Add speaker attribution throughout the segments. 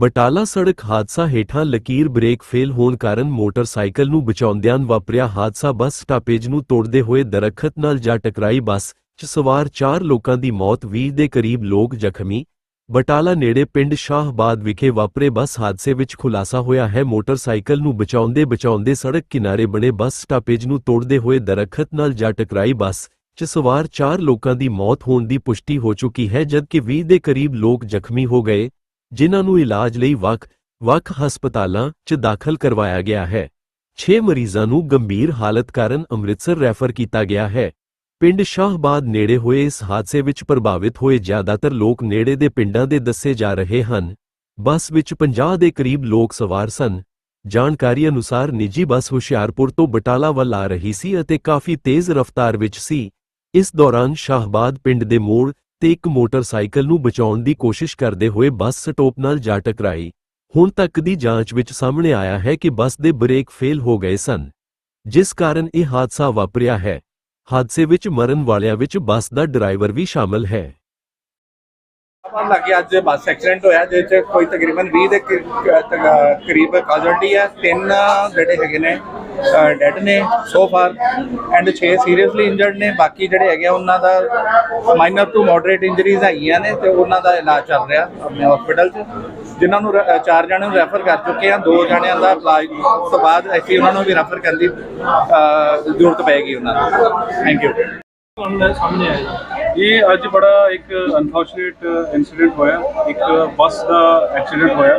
Speaker 1: ਬਟਾਲਾ ਸੜਕ ਹਾਦਸਾ ਹੇਠਾਂ ਲਕੀਰ ਬ੍ਰੇਕ ਫੇਲ ਹੋਣ ਕਾਰਨ ਮੋਟਰਸਾਈਕਲ ਨੂੰ ਬਚਾਉਂਦਿਆਂ ਵਾਪਰਿਆ ਹਾਦਸਾ। ਬੱਸ ਸਟਾਪੇਜ ਨੂੰ ਤੋੜਦੇ ਹੋਏ ਦਰਖਤ ਨਾਲ ਜਾ ਟਕਰਾਈ ਬੱਸ, 'ਚ ਸਵਾਰ 4 ਲੋਕਾਂ ਦੀ ਮੌਤ 20 ਦੇ ਕਰੀਬ ਲੋਕ ਜ਼ਖਮੀ। ਬਟਾਲਾ ਨੇੜੇ ਪਿੰਡ ਸ਼ਾਹਬਾਦ ਵਿਖੇ ਵਾਪਰੇ ਬੱਸ ਹਾਦਸੇ ਵਿੱਚ ਖੁਲਾਸਾ ਹੋਇਆ ਹੈ। ਮੋਟਰਸਾਈਕਲ ਨੂੰ ਬਚਾਉਂਦੇ ਬਚਾਉਂਦੇ ਸੜਕ ਕਿਨਾਰੇ ਬਣੇ ਬੱਸ ਸਟਾਪੇਜ ਨੂੰ ਤੋੜਦੇ ਹੋਏ ਦਰਖਤ ਨਾਲ ਜਾ ਟਕਰਾਈ ਬੱਸ, 'ਚ ਸਵਾਰ 4 ਲੋਕਾਂ ਦੀ ਮੌਤ ਹੋਣ ਦੀ ਪੁਸ਼ਟੀ ਹੋ ਚੁੱਕੀ ਹੈ, ਜਦਕਿ 20 ਦੇ ਕਰੀਬ ਲੋਕ ਜ਼ਖਮੀ ਹੋ ਗਏ। ਜਿਨ੍ਹਾਂ ਨੂੰ ਇਲਾਜ ਲਈ ਵੱਖ ਵੱਖ ਹਸਪਤਾਲਾਂ 'ਚ ਦਾਖਲ ਕਰਵਾਇਆ ਗਿਆ ਹੈ। 6 ਮਰੀਜ਼ਾਂ ਨੂੰ ਗੰਭੀਰ ਹਾਲਤ ਕਾਰਨ ਅੰਮ੍ਰਿਤਸਰ ਰੈਫਰ ਕੀਤਾ ਗਿਆ ਹੈ। ਪਿੰਡ ਸ਼ਾਹਬਾਦ ਨੇੜੇ ਹੋਏ ਇਸ ਹਾਦਸੇ ਵਿੱਚ ਪ੍ਰਭਾਵਿਤ ਹੋਏ ਜ਼ਿਆਦਾਤਰ ਲੋਕ ਨੇੜੇ ਦੇ ਪਿੰਡਾਂ ਦੇ ਦੱਸੇ ਜਾ ਰਹੇ ਹਨ। ਬੱਸ ਵਿੱਚ 50 ਦੇ ਕਰੀਬ ਲੋਕ ਸਵਾਰ ਸਨ। ਜਾਣਕਾਰੀ ਅਨੁਸਾਰ ਨਿੱਜੀ ਬੱਸ ਹੁਸ਼ਿਆਰਪੁਰ ਤੋਂ ਬਟਾਲਾ ਵੱਲ ਆ ਰਹੀ ਸੀ ਅਤੇ ਕਾਫੀ ਤੇਜ਼ ਰਫ਼ਤਾਰ ਵਿੱਚ ਸੀ। ਇਸ ਦੌਰਾਨ ਸ਼ਾਹਬਾਦ ਪਿੰਡ ਦੇ ਮੋੜ ਤੇ ਇੱਕ ਮੋਟਰਸਾਈਕਲ ਨੂੰ ਬਚਾਉਣ ਦੀ ਕੋਸ਼ਿਸ਼ ਕਰਦੇ ਹੋਏ ਬੱਸ ਸਟਾਪ ਨਾਲ ਜਾ ਟਕਰਾਈ। ਹੁਣ ਤੱਕ ਦੀ ਜਾਂਚ ਵਿੱਚ ਸਾਹਮਣੇ ਆਇਆ ਹੈ ਕਿ ਬੱਸ ਦੇ ਬ੍ਰੇਕ ਫੇਲ ਹੋ ਗਏ ਸਨ। ਜਿਸ ਕਾਰਨ ਇਹ ਹਾਦਸਾ ਵਾਪਰਿਆ ਹੈ। ਹਾਦਸੇ ਵਿੱਚ ਮਰਨ ਵਾਲਿਆਂ ਵਿੱਚ ਬੱਸ ਦਾ ਡਰਾਈਵਰ ਵੀ ਸ਼ਾਮਲ ਹੈ।
Speaker 2: ਪਤਾ ਲੱਗ ਅੱਜ ਬੱਸ ਐਕਸੀਡੈਂਟ ਹੋਇਆ ਜਿਸ ਚ ਕੋਈ ਤਕਰੀਬਨ 20 ਦੇ ਕਰੀਬ ਕਾਜ਼ੁਅਲਟੀ ਹੈ। ਤਿੰਨ ਜਿਹੜੇ ਹੈਗੇ ਨੇ ਡੈਡ ਨੇ so far and 6 seriously injured ਨੇ ਬਾਕੀ ਜਿਹੜੇ ਹੈਗੇ ਆ, ਉਹਨਾਂ ਦਾ ਮਾਈਨਰ ਟੂ ਮੋਡਰੇਟ ਇੰਜਰੀਜ਼ ਹੈਗੀਆਂ ਨੇ ਤੇ ਉਹਨਾਂ ਦਾ ਇਲਾਜ ਚੱਲ ਰਿਹਾ ਆਪਣੇ ਹਸਪੀਟਲ 'ਚ। ਜਿਨ੍ਹਾਂ ਨੂੰ ਚਾਰ ਜਣਿਆਂ ਨੂੰ ਰੈਫਰ ਕਰ ਚੁੱਕੇ ਆ ਦੋ ਜਣਿਆਂ ਦਾ ਇਲਾਜ ਤੋਂ ਬਾਅਦ ਅਸੀਂ ਉਹਨਾਂ ਨੂੰ ਵੀ ਰੈਫਰ ਕਰਨ ਦੀ ਜ਼ਰੂਰਤ ਪਏਗੀ ਉਹਨਾਂ ਨੂੰ। ਥੈਂਕ ਯੂ
Speaker 3: ਸਾਹਮਣੇ ਆਇਆ ਇਹ ਅੱਜ ਬੜਾ ਇੱਕ ਅਨਫੋਰਚੂਨੇਟ ਇਨਸੀਡੈਂਟ ਹੋਇਆ। ਇੱਕ ਬੱਸ ਦਾ ਐਕਸੀਡੈਂਟ ਹੋਇਆ।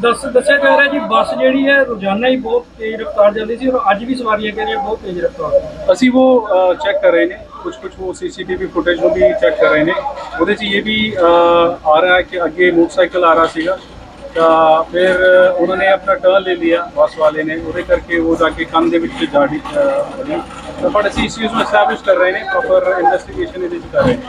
Speaker 4: ਦੱਸ ਦੱਸਿਆ ਜਾ ਰਿਹਾ ਜੀ, ਬੱਸ ਜਿਹੜੀ ਹੈ, ਰੋਜ਼ਾਨਾ ਹੀ ਬਹੁਤ ਤੇਜ਼ ਰਫ਼ਤਾਰ ਚੱਲਦੀ ਸੀ ਔਰ ਅੱਜ ਵੀ ਸਵਾਰੀਆਂ ਕਹਿ ਰਹੀਆਂ ਬਹੁਤ ਤੇਜ਼ ਰਫ਼ਤਾਰ
Speaker 3: ਅਸੀਂ ਉਹ ਚੈੱਕ ਕਰ ਰਹੇ ਨੇ। ਕੁਝ ਕੁਝ ਉਹ ਸੀਸੀਟੀਵੀ ਫੁਟੇਜ ਨੂੰ ਵੀ ਚੈੱਕ ਕਰ ਰਹੇ ਨੇ। ਉਹਦੇ 'ਚ ਇਹ ਵੀ ਆ ਰਿਹਾ ਹੈ ਕਿ ਅੱਗੇ ਮੋਟਰਸਾਈਕਲ ਆ ਰਿਹਾ ਸੀਗਾ। ਤਾਂ ਫਿਰ ਉਹਨਾਂ ਨੇ ਆਪਣਾ ਟਰਨ ਲੈ ਲਿਆ, ਬੱਸ ਵਾਲੇ ਨੇ। ਉਹਦੇ ਕਰਕੇ ਉਹ ਜਾ ਕੇ ਕੰਨ ਦੇ ਵਿੱਚ ਜਾੜੀ ਬਣੀ। ਤਾਂ ਬਟ ਅਸੀਂ ਇਸ ਚੀਜ਼ ਨੂੰ ਐਸਟੈਬਲਿਸ਼ ਕਰ ਰਹੇ ਨੇ ਪ੍ਰੋਪਰ ਇਨਵੈਸਟੀਗੇਸ਼ਨ ਇਹਦੇ 'ਚ ਕਰ ਰਹੇ ਨੇ।